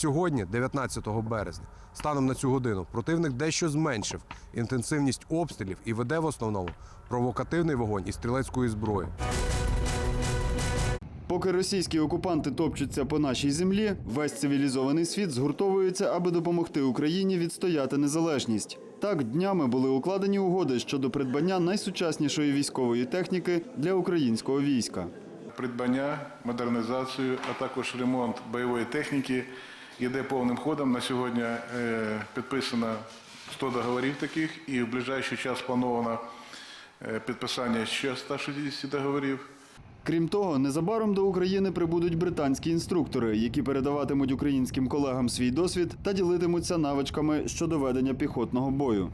Сьогодні, 19 березня, станом на цю годину, противник дещо зменшив інтенсивність обстрілів і веде в основному провокативний вогонь із стрілецької зброї. Поки російські окупанти топчуться по нашій землі, весь цивілізований світ згуртовується, аби допомогти Україні відстояти незалежність. Так, днями були укладені угоди щодо придбання найсучаснішої військової техніки для українського війська. придбання, модернізацію, а також ремонт бойової техніки йде повним ходом. На сьогодні е, підписано 100 договорів таких, і в ближайший час плановано е, підписання ще 160 договорів. Крім того, незабаром до України прибудуть британські інструктори, які передаватимуть українським колегам свій досвід та ділитимуться навичками щодо ведення піхотного бою.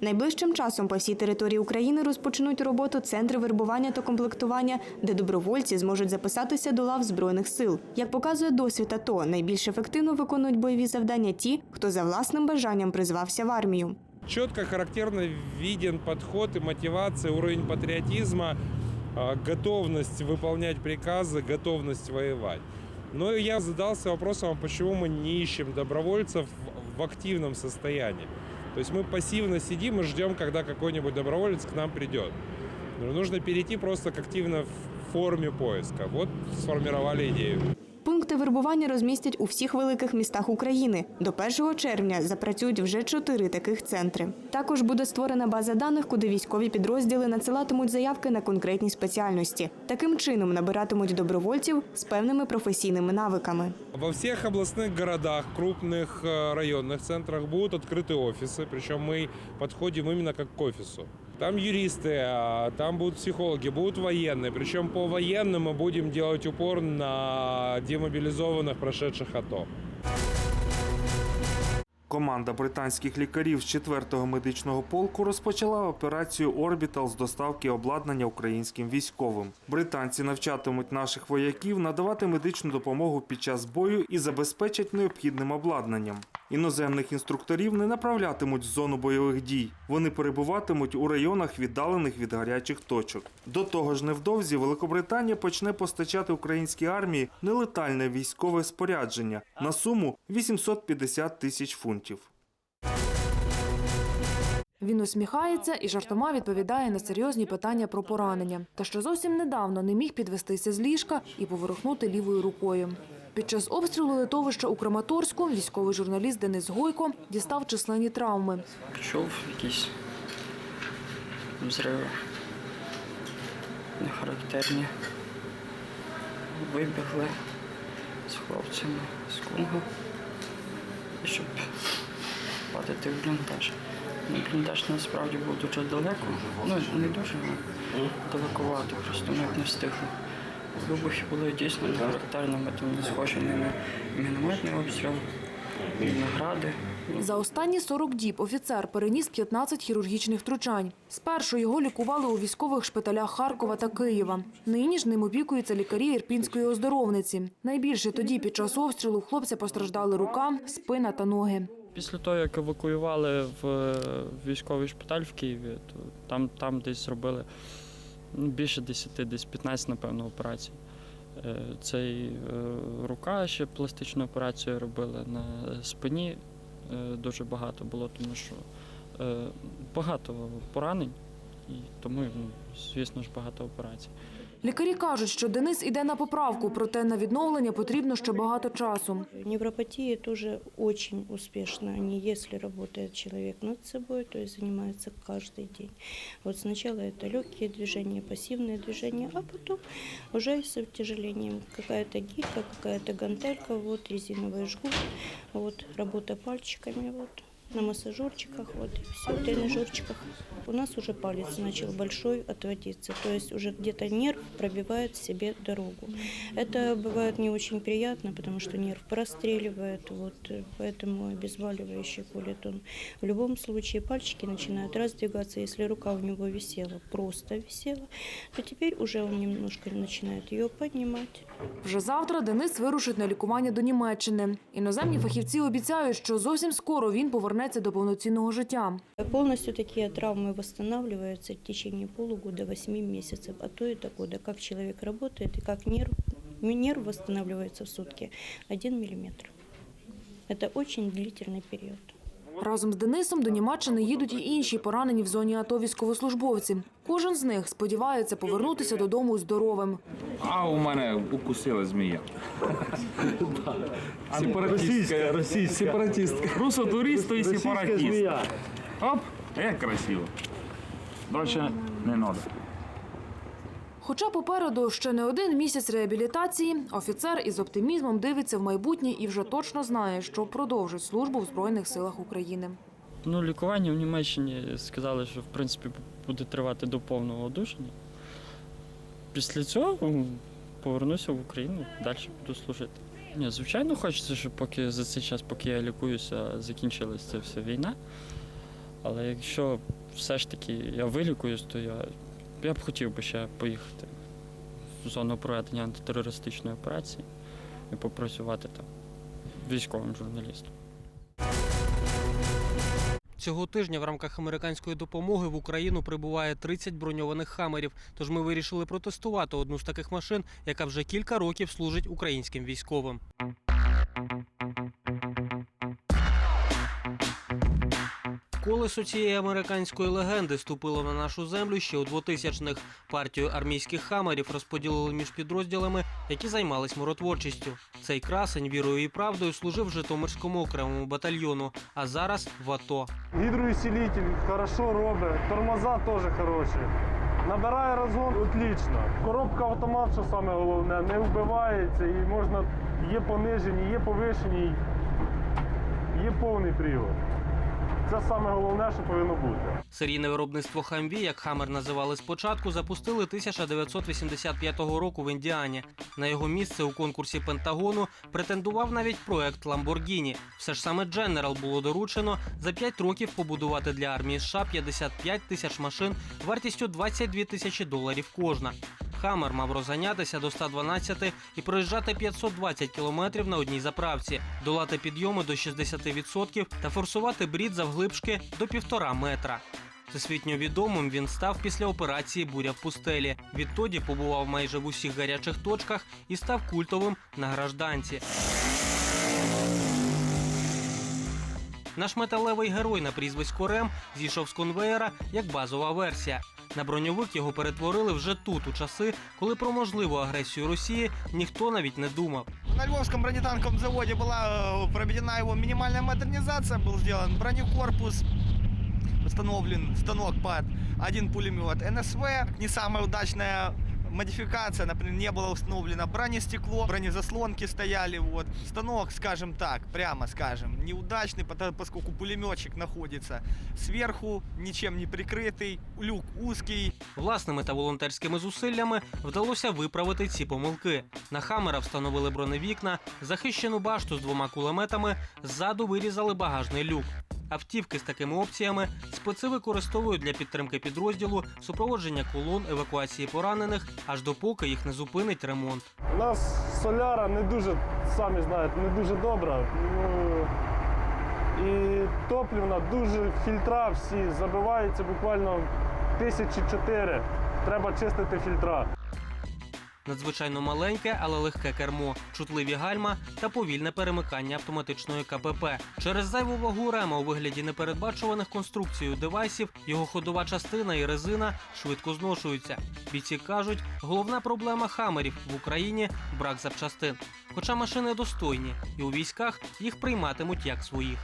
Найближчим часом по всій території України розпочнуть роботу центри вербування та комплектування, де добровольці зможуть записатися до лав збройних сил. Як показує досвід АТО, найбільш ефективно виконують бойові завдання ті, хто за власним бажанням призвався в армію. Четко, характерно виден подход и мотивация, уровень патриотизма, а, готовность выполнять приказы, готовность воевать. Но я задался вопросом, а почему мы не ищем добровольцев в- в активном состоянии. То есть мы пассивно сидим и ждем, когда какой-нибудь доброволец к нам придет. Ну, Нужно перейти просто к активной в- форме поиска. Вот сформировали идею Пункти вербування розмістять у всіх великих містах України. До 1 червня запрацюють вже чотири таких центри. Також буде створена база даних, куди військові підрозділи надсилатимуть заявки на конкретні спеціальності. Таким чином набиратимуть добровольців з певними професійними навиками. Во всех областных городах, крупных э, районных центрах будут открыты офисы, причем мы подходим именно как к офису. Там юристы, а, там будут психологи, будут военные. Причем по военным мы будем делать упор на демобилизованных, прошедших АТО. Команда британських лікарів з 4-го медичного полку розпочала операцію Орбітал з доставки обладнання українським військовим. Британці навчатимуть наших вояків надавати медичну допомогу під час бою і забезпечать необхідним обладнанням. Іноземних інструкторів не направлятимуть в зону бойових дій. Вони перебуватимуть у районах, віддалених від гарячих точок. До того ж, невдовзі Великобританія почне постачати українській армії нелетальне військове спорядження на суму 850 тисяч фунтів. Він усміхається і жартома відповідає на серйозні питання про поранення, та що зовсім недавно не міг підвестися з ліжка і поворухнути лівою рукою. Під час обстрілу литовища у Краматорську військовий журналіст Денис Гойко дістав численні травми. Чув якісь взриви нехарактерні. Вибігли з хлопцями з Конго, щоб падати в бліндаж. Ну, Бліндаж насправді був дуже далеко. Ну, не дуже, а далекувато, просто ми не встигли. Вибухи були дійсно нехарактерними, тому не схожими на мінометний обстріл, на гради. За останні 40 діб офіцер переніс 15 хірургічних втручань. Спершу його лікували у військових шпиталях Харкова та Києва. Нині ж ним опікуються лікарі Ірпінської оздоровниці. Найбільше тоді під час обстрілу хлопця постраждали рука, спина та ноги. Після того, як евакуювали в е, військовий шпиталь в Києві, то там, там десь зробили ну, більше 10, десь 15, напевно, операцій. Е, Це і е, рука ще пластичну операцію робили на спині. Дуже багато було, тому що багато поранень, і тому, ну, звісно ж, багато операцій. Лікарі кажуть, що Денис іде на поправку, проте на відновлення потрібно ще багато часу. Невропатия тоже очень успешна, не если работает человек над собой, то есть занимается каждый день. Вот сначала это легкие движения, пассивные движения, а потом уже с утяжелением какая-то гирька, какая-то гантелька, вот резиновый жгут, вот работа пальчиками, вот на массажерчиках, вот и все, тренажерчиках. У нас уже палец начал большой отводиться, то есть уже где-то нерв пробивает себе дорогу. Это бывает не очень приятно, потому что нерв простреливает, вот, э, поэтому обезболивающий колет он. В любом случае пальчики начинают раздвигаться, если рука у него висела, просто висела, то теперь уже он немножко начинает ее поднимать. Вже завтра Денис вирушить на лікування до Німеччини. Іноземні фахівці обіцяють, що зовсім скоро він повернеться до повноцінного життя. Полностью такие травмы восстанавливаются в течение полугода, 8 месяцев, а то и до года. Как человек работает и как нерв Нерв восстанавливается в сутки 1 миллиметр. Это очень длительный период. Разом з Денисом до Німеччини їдуть і інші поранені в зоні АТО військовослужбовці. Кожен з них сподівається повернутися додому здоровим. А у мене укусила змія. Сепаратистка. Російська. Сепаратистка. Русо-турист і сепаратист. Оп, як красиво. Дальше не треба. Хоча попереду ще не один місяць реабілітації, офіцер із оптимізмом дивиться в майбутнє і вже точно знає, що продовжить службу в Збройних силах України. Ну, лікування в Німеччині сказали, що в принципі буде тривати до повного одужання. Після цього повернуся в Україну, далі буду служити. Ні, звичайно, хочеться, щоб поки за цей час, поки я лікуюся, закінчилась ця вся війна. Але якщо все ж таки я вилікуюсь, то я, я б хотів би ще поїхати в зону проведення антитерористичної операції і попрацювати там військовим журналістом. Цього тижня в рамках американської допомоги в Україну прибуває 30 броньованих хамерів. Тож ми вирішили протестувати одну з таких машин, яка вже кілька років служить українським військовим. Колесо цієї американської легенди ступило на нашу землю ще у 2000-х. Партію армійських хамерів розподілили між підрозділами, які займались миротворчістю. Цей красень вірою і правдою служив Житомирському окремому батальйону, а зараз в АТО. Гідроусилитель хорошо робить, тормоза теж хороші. Набирає розгон отлично. Коробка автомат, що саме головне, не вбивається і можна, є понижені, є повишені, є повний привод. Це саме головне, що повинно бути. Серійне виробництво Хамві, як Хаммер називали спочатку, запустили 1985 року в Індіані. На його місце у конкурсі Пентагону претендував навіть проект Lamborghini. Все ж саме General було доручено за 5 років побудувати для армії США 55 тисяч машин вартістю 22 тисячі доларів кожна. Хаммер мав розганятися до 112 і проїжджати 520 кілометрів на одній заправці, долати підйоми до 60% та форсувати брід завглибшки до півтора метра. Всесвітньо відомим він став після операції Буря в пустелі. Відтоді побував майже в усіх гарячих точках і став культовим на гражданці. Наш металевий герой на прізвисько Рем зійшов з конвеєра як базова версія. На броньовик його перетворили вже тут, у часи, коли про можливу агресію Росії ніхто навіть не думав. На Львовском бронетанковом заводе была э, проведена его минимальная модернизация, был сделан бронекорпус, установлен станок под один пулемет НСВ. Не самая удачная модификация, например, не было установлено бронестекло, бронезаслонки стояли, вот. Станок, скажем так, прямо скажем, неудачный, пото- поскольку пулеметчик находится сверху, ничем не прикрытый, люк узкий, Власними та волонтерськими зусиллями вдалося виправити ці помилки. На хамера встановили броневікна, захищену башту з двома кулеметами, ззаду вирізали багажний люк. Автівки з такими опціями спеці використовують для підтримки підрозділу, супроводження колон, евакуації поранених, аж допоки їх не зупинить ремонт. У нас соляра не дуже, самі знаєте, не дуже добра. Ну, і топлівна дуже фільтра всі забиваються буквально тисячі чотири. Треба чистити фільтра. Надзвичайно маленьке, але легке кермо, чутливі гальма та повільне перемикання автоматичної КПП. Через зайву вагу рема у вигляді непередбачуваних конструкцією девайсів його ходова частина і резина швидко зношуються. Бійці кажуть, головна проблема хамерів в Україні брак запчастин. Хоча машини достойні, і у військах їх прийматимуть як своїх.